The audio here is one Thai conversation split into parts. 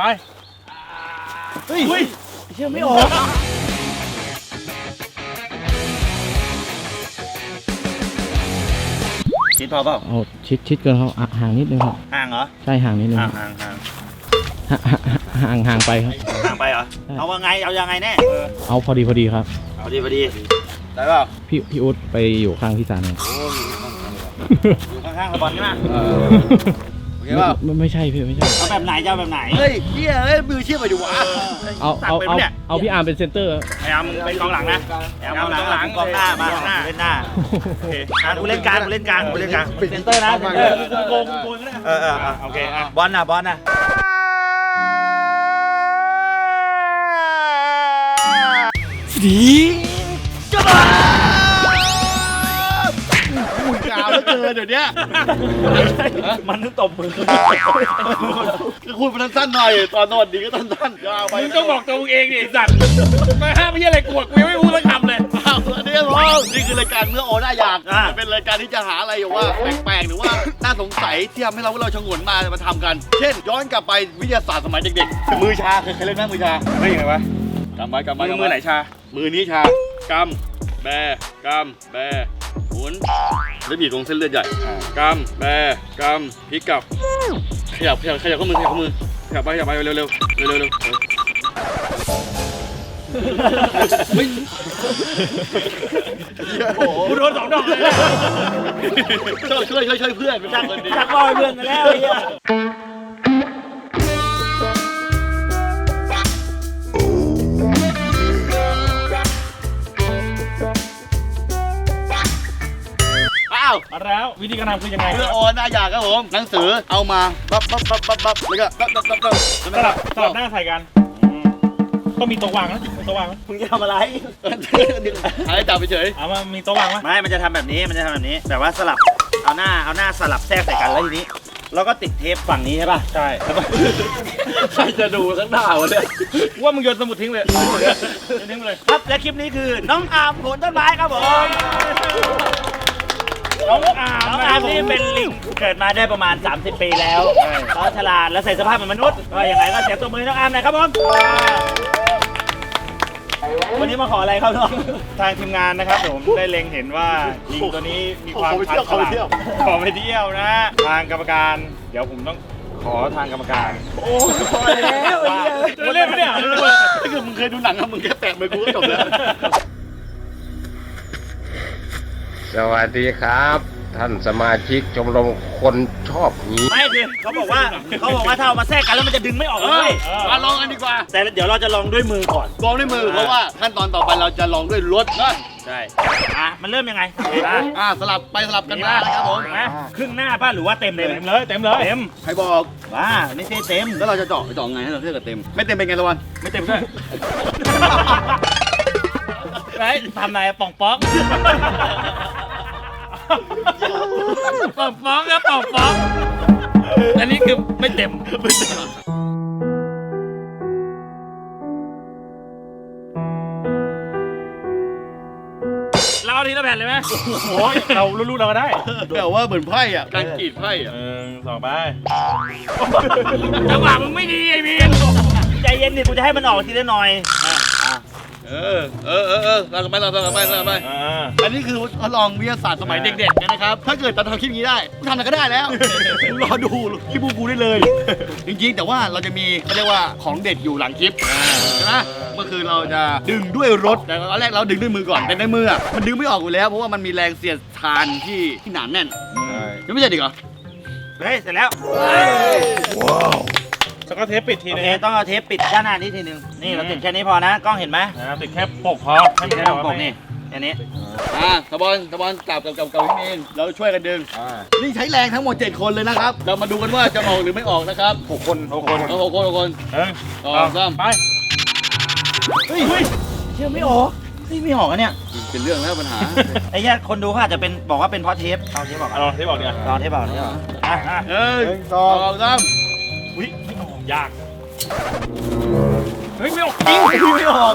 ไป เฮ้ยอุ้ยเชื่อไม่ออก ชิดพอเปล่าเอาชิดชิดเกินเขาอะห่างนิดนึงครับ ห่างเหรอ ใช่ห่างนิดนึงห่างครับห่างห่างห่างห่างห่างไปครับ ห่างไปเหรอใช่เอาว่าไง เอายังไงแน่ เอาพอดีพอดีครับ เอาดีพอดี ได้เปล่า พี่พี่อุ๊ดไปอยู่ข้างพี่สารครับอยู่ข้างๆสปอนใช่ไหมโอ เคเปล่าไม่ไม่ใช่พี่ไม่ใช่ เอาแบบไหนจะเอาแบบไหนเฮ้ยเฮียเฮ้ยมือเชื่อไปดูวะเอาสั่งเอาไปเอาปะเนี่ยเอาพี่อาร์มเป็นเซนเตอร์ พยายามเป็นกองหลังนะพยายามกองหลังหลังกองหน้ามาหน้าเล่นหน้าโอเคอะกูเล่นกลางกูเล่นกลางกูเล่นกลางเป็นเซนเตอร์นะเซนเตอร์โกงโกงเออเออโอเคอะบอลนะบอลนะดีจ้า กาวแล้วเกินเดี๋ยวนี้มันนึกตบมือคือคุณมันสั้นๆหน่อย ตอนสวัสดีก็สั้นๆยาวไปมึงต้องบอกตัวมึงเองดิไอ้สัตว์มาห้ามไม่ใช่อะไรกวดกูยังไม่พูดสักคำเลย อ้าวอันนี้ร้องนี่คือรายการเมื่อโอหน้าอยากจะเป็นรายการที่จะหาอะไรอยู่ว่าแปลกๆหรือว่าน่าสงสัยที่ทำให้เราว่าเราชงนมามาทำกัน เช่น ย้อนกลับไปวิทยาศาสตร์สมัยเด็กๆ มือชาเคยเล่นไหมมือชาไม่ยังไงวะกำไว้กำไว้มือกำมือไว้ไหนชา มือนี้ชากำแบกำแบหมุ นแล้วบีบลงเส้นเลือดใหญ่กำแบกำพลิกกลับ ขยับขยับขยับข้อมือขยับข้อมือขยับไปขยับไปเร็วเร็วเร็วเร็วเร็วเร็วไม่โอ้โหกูโดนสองดอกเลยช่วยช่วยช่วยช่วยเพื่อนเป็นคนดีชักบอลเพื่อนกันแล้วไอ้เหี้ยาวมาแล้ววิธีการทำคือยังไงเพื่อโอนหน้าอยากครับผมหนังสือเอามาปั๊บปั๊บปั๊บปั๊บปั๊บแล้วก็ปั๊บปั๊บปั๊บปั๊บสลับสลับหน้าใส่กันต้องมีตัววางนะมีตัววางนะมึงจะทำอะไรหายจับไปเฉยเอามามีตัววางไหมไม่ มันจะทำแบบนี้ มันจะทำแบบนี้ แบบว่าสลับ เอาหน้า เอาหน้าสลับแทรกใส่กันแล้วทีนี้แล้วก็ติดเทปฝั่งนี้ใช่ป่ะ ใช่ใครจะดูสักหน้าวะเนี่ยว่ามึงโยนสมุดทิ้งเลยโยนทิ้งไปเลย ครับ และคลิปนี้คือ น้องอาร์มโขนต้นไม้ครับผม น้องอาร์มน้องนะอาร์มนี่เป็นลิงเกิดมาได้ประมาณ 30 ปีแล้วเขาฉลาดและใส่สภาพเป็นมนุษย์ก็ยังไงก็เสียงตัวมือน้องอาร์มหน่อยครับผมวันนี้มาขออะไรครับน้อง ทางทีมงานนะครับผมได้เล็งเห็นว่าลิงตัวนี้มีความขอไปเที่ยวขอไปเที่ยว ขอไปเที่ยวนะ ทางกรรมการ เดี๋ยวผมต้องขอทางกรรมการ โอ้พอแล้วไอ้เหี้ยจะเล่นไหมเนี่ยถ้าเกิดมึงเคยดูหนังอะมึงแค่แตะมือกูก็จบแล้ว สวัสดีครับ ท่านสมาชิกชมรมคนชอบหนีไม่คือเขาบอกว่าเขาบอกว่าถ้าเอามาแทรกกันแล้วมันจะดึงไม่ออกเอเลอยมาลองกันดีกว่า แต่เดี๋ยวเราจะลองด้วยมือก่อนลองด้วยมือเพราะว่าขั้นตอนต่อไปเราจะลองด้วยรถนะใช่อะมันเริ่มยังไงอะอ่าสลับไปสลับกันมานะครับผมนะครึ่งหน้าป่ะหรือว่าเต็มเลยเต็มเลยเต็มเลยเต็มใครบอกว้าไม่ใช่เต็มแล้วเราจะเจาะไปเจาะไงให้เราเท่ากับเต็ม ไม่เต็มเป็นไงตะวันไม่เต็มด้วยไอ้ทำนายป่องป๊อก ปอบฟ้องครับปอบฟ้อง อันนี้คือไม่เต็มเราเอาทีละแผ่นเลยไหมโอ้ยเรารู้ๆเราก็ได้แบบว่าเหมือนไพ่อะการกรีดไพ่อะหนึ่งสองไปจังหวะมึงไม่ดีไอ้มีนใจเย็นดิกูจะให้มันออกทีละหน่อย เออ เออเออเออเรากันไปเราไปเราไปอ่าอันนี้คือทดลองวิทยาศาสตร์สมัยเด็กๆนะครับ ถ้าเกิดตอนทำคลิปนี้ได้ทำอะไรก็ได้แล้ว รอดูคลิปบูบูได้เลย จริงๆ แต่ว่าเราจะมีเขาเรียกว่าของเด็ดอยู่หลังคลิปใช่ไหมเมื่อคืนเราจะดึงด้วยรถ แต่ตอนแรกเราดึงด้วยมือก่อนแต่ในมืออะมันดึงไม่ออกอยู่แล้ว เพราะว่ามันมีแรงเสียดทานที่ที่หนาแน่นยังไม่ใช่ดิเหรอ เฮ้ย เสร็จแล้ว ว้าว สก็เทปปิดทีโอนึงเคต้องเอาเทปปิดด้านหน้านี้ทีนึงนี่เราติดแค่นี้พอนะกล้องเห็นไหมนะติดแค่ปกพอให้ติดมันแค่แค่ตรงปปกกนี่นี่แค่นี้อ่าตะบอลตะบอลกลับกับกับกับพี่เมนเราช่วยกันดึงนี่ใช้แรงทั้งหมด 7 คนเลยนะครับ เรามาดูกันว่าจะออกหรือไม่ออกนะครับหกคนหกคนเอาหกคนหกคนหนึ่งสองสาม ไปเฮ้ยเชื่อไม่ออกนี่ไม่ออกอะเนี่ยเป็นเรื่องแล้วปัญหา ไอ้เหี้ยคนดูเขาอาจจะเป็นบอกว่าเป็นเพราะเทปเอาเทปบอกเอาลองที่บอกดีกว่าลองเทปบอกเทปบอกอะอะหนึ่งสองสามอุ้ยไม่ออก ยาก เฮ้ยไม่ออกจริงไม่ออก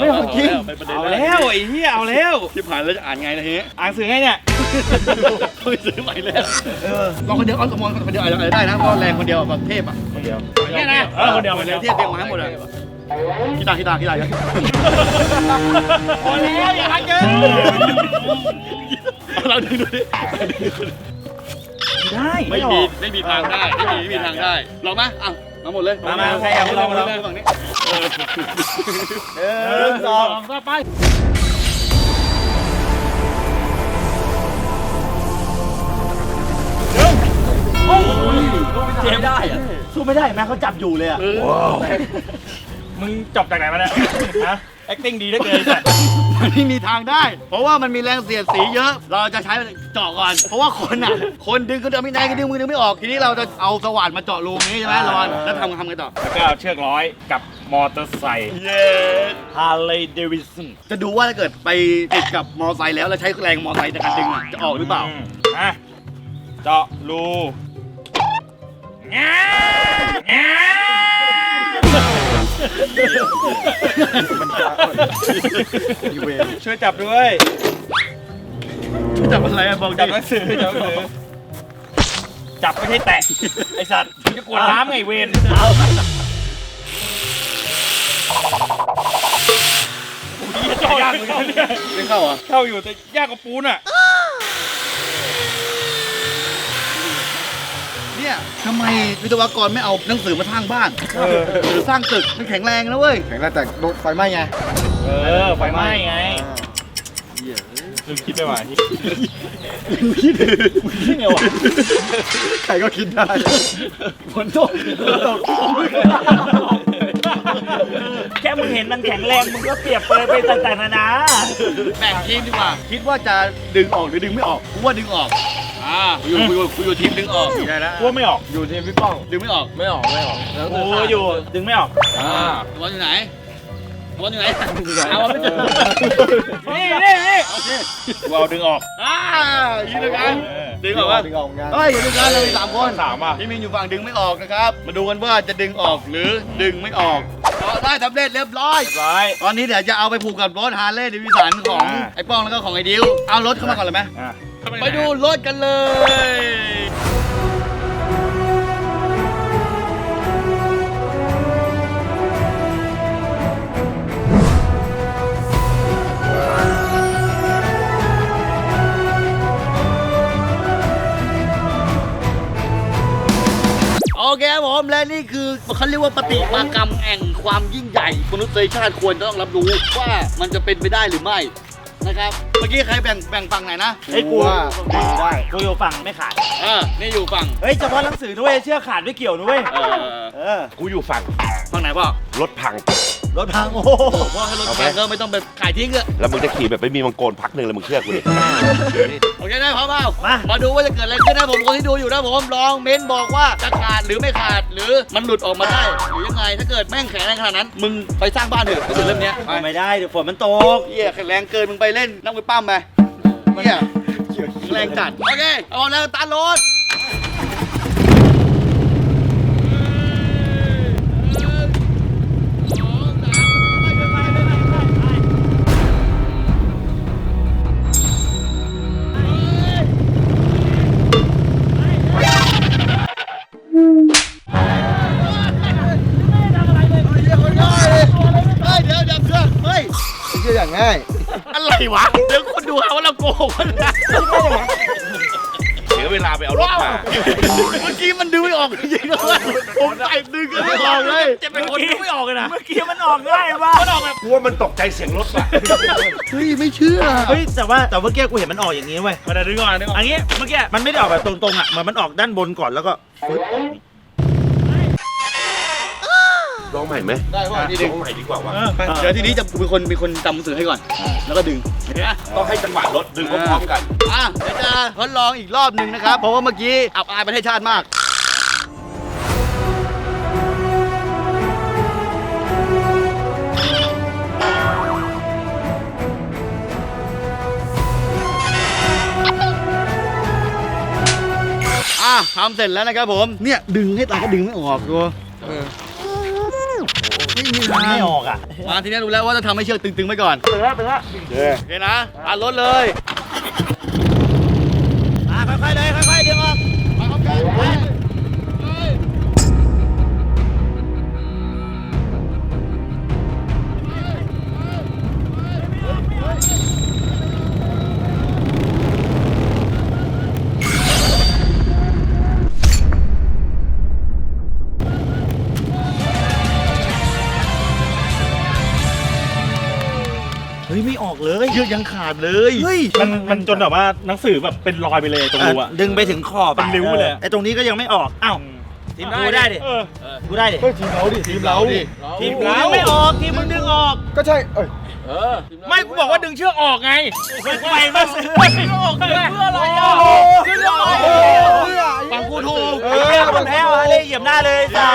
ไม่เอาจริงเอาแล้วไอ้เหี้ยเอาแล้ว ที่ผ่านแล้วจะอ่านไงนะเฮ้อ่านสื่อไงเนี่ยต้องซื้อใหม่แล้วลองคนเดียวเอาสมองคนเดียวอาจจะได้นะเพราะแรงคนเดียวแบบเทพอะอืคนเดียวเนี่ยนะเออคนเดียวคนเดียวเทียบเตียงมาให้หมดเลยคิดตาคิดตาคิดตาพอแล้วอย่าหักเกินเราดูดูดิได้ไม่มีไม่มีทางได้ไม่มีไม่มีทางได้ลองไหมอะ มาหมดเลยมามาใครอยากลองมาลอง ฝั่งนี้หนึ่งสองก็ไปเจมได้อะสู้ไม่ได้แม่เขาจับอยู่เลยอะ มึงจบจากไหนมาเนี่ยฮะ acting ดีเหลือเกิน มันไม่มีทางได้ เพราะว่ามันมีแรงเสียดสีเยอะ เราจะใช้เจาะก่อน เพราะว่าคนอะ คนดึงก็เดินไม่ได้ก็ดึงมือดึงไม่ออก ทีนี้เราจะเอาสว่านมาเจาะรูนี้ใช่ไหมรอนแล้วทำทำไงต่อ แล้วก็เอาเชือกร้อยกับมอเตอร์ไซค์เย้ฮาร์เลย์เดวิสันจะดูว่าถ้าเกิดไปติดกับมอไซค์แล้วแล้วใช้แรงมอไซค์ในการดึงอะจะออกหรือเปล่า อะเจาะรูงางาช่วยจับด้วยจับอะไรอะบอกจัดิบหนังสือจับหนังสือจับไม่ใช่แตะไอสัตว์มึงจะกวดน้ำไงเวนจะยากเหมือนกันเนี่ยไม่เข้าเหรอะเข้าอยู่แต่ยากกว่าปูนอะ เนี่ยทำไมวิศวกรไม่เอาหนังสือมาสร้างบ้านหรือสร้างตึกมันแข็งแรงนะเว้ย แข็งแรงแต่โดนไฟไหม้ไง เออไฟไหม้ไงคือคิดไม่ไหวใครก็คิดได้ฝนตกแค่มึงเห็นมันแข็งแรงมึงก็เปรียบเปรยไปต่างๆนานาแบ่งทีมดีกว่า คิดว่าจะดึงออกหรือดึงไม่ออกกูว่าดึงออกอ่ากูอยู่กูอยู่กูอยู่ทีมดึงออกได้แล้วกลัวไม่ออกอยู่ที่พี่ป้องดึงไม่ออกไม่ออกไม่ออกแล้วโอ้อยู่ดึงไม่ออกอ่าบอลอยู่ไหน บอลอยู่ไหนเอาไม่เจอนี่นี่นี่กูเอาดึงออกอ่ายิงเลยกันดึงออกวะดึงออกงานเฮ้ยอย่าดึงกันเลยสามคนสามอะพี่มินอยู่ฝั่งดึงไม่ออกนะครับ มาดูกันว่าจะดึงออกหรือดึงไม่ออกก็ได้สำเร็จเรียบร้อยร้อยตอนนี้เดี๋ยวจะเอาไปผูกกับรถฮาร์เลย์เดวิสันของอ่าไอ้ป้องแล้วก็ของไอ้ดิว เอารถเข้ามาก่อนเลยไหมอะไปดูรถกันเลย เขาเรียกว่าปฏิมากรรมแห่งความยิ่งใหญ่มนุษยชาติควรจะต้องรับรู้ว่ามันจะเป็นไปได้หรือไม่นะครับเมื่อกี้ใครแบ่งแบ่งฝั่งไหนนะไอ้ยกูว่าได้กูอยู่ฝั่งไม่ขาดเออนี่อยู่ฝั่งเฮ้ยเฉพาะหนังสือด้วยเชื่อขาดไม่เกี่ยวนะเว้ยเออเออกูอยู่ฝั่งฝั่งไหนพ่อรถพังรถพังโอ้โหว่าให้รถแข่งก็ไม่ต้องไปขายทิ้งอะแล้วมึงจะขี่แบบไม่มีมังกรพักหนึ่งเลยมึงเชื่อกูดิโอเคได้พร้อมเปล่ามามาดูว่าจะเกิดอะไรขึ้นนะผมคนที่ดูอยู่นะผมลองเม้นบอกว่าจะขาดหรือไม่ขาด หรือมันหลุดออกมาได้ หรือยังไงถ้าเกิดแม่งแข็งแรงขนาดนั้น มึงไปสร้างบ้านเถอะก็คือเรื่องเนี้ยไปไม่ได้เดี๋ยวฝนมันตกเหี้ยแข็งแรงเกินมึงไปเล่นนั่งไปปั้มไปเหี้ยแรงจัดโอเคเอาแล้วตาโรถ งง่ายอะไรวะเดี๋ยวคนดูหาว่าเราโกหกกันนะเสียเวลาไปเอารถมา เมื่อกี้มันดูไม่ออกจริงๆนะเว้ยผมใส่ดึงกันไม่ออกเลยจะเป็นคนที่ไม่ออกเลยนะ เมื่อกี้มันออกง่ายว่ะมันออกแบบกูว่ามันตกใจเสียงรถว่ะเฮ้ยไม่เชื่อ เฮ้ยแต่ว่าแต่เมื่อกี้กูเห็นมันออกอย่างนี้เว้ยมันจะดึงออกดึงออกอันนี้เมื่อกี้มันไม่ได้ออกแบบตรงๆอะเหมือนมันออกด้านบนก่อนแล้วก็ฟึ๊บ ลองใหม่ไหมได้ว่าดีลดึงองใหม่ดีกว่าวะเดี๋ยวทีนี้จะมีคนมีคนจำหนังสือให้ก่อน แล้วก็ดึงเห็นไหมต้องให้จังหวะรถดึงพร้อมๆกันอะเดี๋ยวจะทดลองอีกรอบหนึ่งนะครับ เพราะว่าเมื่อกี้อับอายประเทศชาติมากอะทำเสร็จแล้วนะครับผม เนี่ยดึงให้ตายก็ดึงไม่ออกตัว ไม่มีมันทางไม่ออกอะมาทีนี้รู้แล้วว่าจะทำให้เชือกตึงๆไว้ก่อนเปิดแล้วเปิดแล้วโอเคนะอะรถเลย เลยเฮ้ยมันมันจนแบบว่าหนังสือแบบเป็นรอยไปเลยตรงรูอะ ดึงไปถึงขอบเป็นริ้วเลย ไอ้ตรงนี้ก็ยังไม่ออก อ้าวทีมกูได้ดิเออกูได้ดิเฮ้ยทีมเราดิทีมเราดิทีมกูดึงไม่ออกทีมมึงดึงออก ก็ใช่เอ้ยไม่กูบอกว่าดึงเชือกออกไงไม่ไปมาซื้อออกเพื่ออะไรอะดึงออกเออเพื่อฟังกูถูกไอ้เหี้ยมันแพ้วะเลยเหยียบหน้าเลยจ้า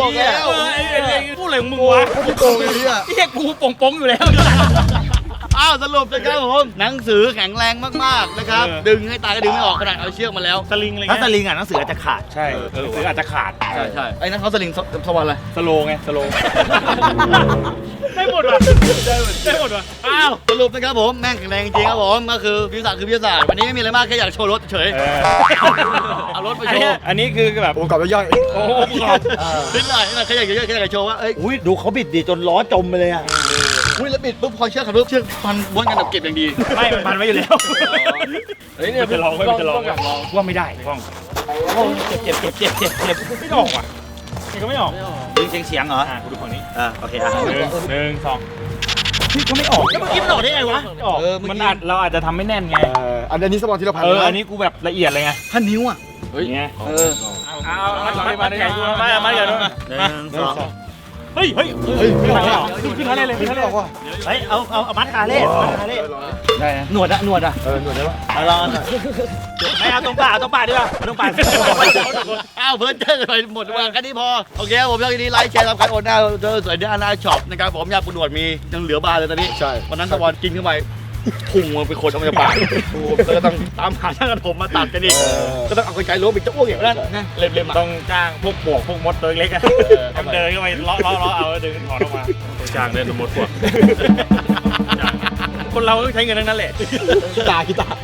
บอกแล้วเออไอ้ไอ้ไอ้พูดอะไรของมึงวะเขาที่โกงเลยเนี่ยไอ้เหี้ยกูป่งปงๆอยู่แล้ว อ้าวสรุปนะครับผมหนังสือแข็งแรงมากๆนะครับเออดึงให้ตายก็ดึงไม่ออกขนาดเอาเชือกมาแล้ว สลิงอะไรถ้าเงี้ยสลิงอะหนังสืออาจจะขาด ใช่เออหรืออาจจะขาดใช่ใช่ไอ้นั่นเขาสลิงสสวรรค์อะไร สโลว์ไงสโลว์ได้หมดว่ะได้หมดว่ะอ้าวสรุปนะครับผมแม่งแข็งแรงจริงๆครับผมก็คือวิทยาศาสตร์คือวิทยาศาสตร์วันนี้ไม่มีอะไรมากแค่อยากโชว์รถเฉยเออเอารถไปอันโชเนี้ยว์อันนี้คือแบบโอ้กลับไปย่อยโอ้โหขอบ นิดหน่อยนิดหน่อยแค่อยากแค่อยากโชว์ว่าเอ้ย อุ้ยดูเขาบิดดีจนล้อจมไปเลยอะ อุ้ยแล้วบิดปุ๊บพอเชือกขัดปุ๊บเชือกพันบ้วนกันแบบเก็บอย่างดี ไม่มันพันไว้อยู่แล้วเฮ้ยเนี่ยมันจะลองไว้มันจะลองไว้ว่าไม่ได้กล้องเจ็บเจ็บเจ็บเจ็บเจ็บไม่ออกว่ะนี่ก็ไม่ออกดึงเสียงเสียงเหรออะกูดูฝั่งนี้อ่าโอเคอะหนึ่งหนึ่งสองพี่ก็ไม่ออกแล้วเมื่อกี้มันออกได้ไงวะไม่ออกมันอาจเราอาจจะทำไม่แน่นไงเอออันนี้สปอนที่เราผ่านเออนะอันนี้กูแบบละเอียดเลยไงพันนิ้วอะไงเออเอามัดมัดใหญ่กูมามาใหญ่ด้วยหนึ่งสอง เฮ้ยเฮ้ยเฮ้ยขึ้ไม่นอมาอกเลยขึ้นมาเลยเลยขึ้นมาเลยไม่ออกว่ะเฮ้ยเอาเอาเอามัดคาเล่มัดคาเล่ได้นะหนวดอะหนวดอะเออหน่วยได้ปะเอาลองหน่อยไม่เอาตรงป่าเอาตรงป่าดีกว่าเอาตรงป่าอ้าวเพิ่นเจอไปหมดวางแค่นี้พอโอเคครับผมแล้วทีนี้ไลค์แชร์ทำการโอนหน้าเจอสวยเดือนหน้าช็อปนะครับผมยาปูหนวดมียังเหลือบานเลยตอนนี้ใช่วันนั้นตะวันกินเข้าไป พุ่งมันไปขดออกมาจากปากก็ต้องตามหาช่างกระผมมาตัดกันอีกเออก็ต้องเอากรรไกรล้วงอีกจะอ้วกอย่างนั้นนะเล็มๆอะต้องจ้างพวกปวกพวกมดตัวเล็กๆอะทำเดินเข้าไปเลาะเลาะเลาะเอาแล้วดึงถอนออกมาต้องจ้างเดินมดพวกคนเราต้องใช้เงินทั้งนั้นแหละ กีตาร์กีตาร์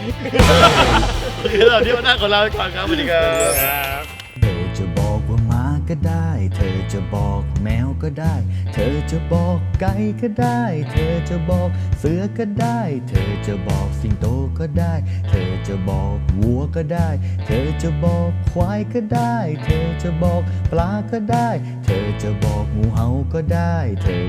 คือเราที่วันหน้าของเราก่อนครับสวัสดีครับครับเธอจะบอกว่าหมาก็ได้ เธอจะบอกแมวก็ได้ เธอจะบอกไก่ก็ได้ เธอจะบอกเสือก็ได้ เธอจะบอกสิงโตก็ได้ เธอจะบอกวัวก็ได้ เธอจะบอกควายก็ได้ เธอจะบอกปลาก็ได้ เธอจะบอกงูเห่าก็ได้ เธอ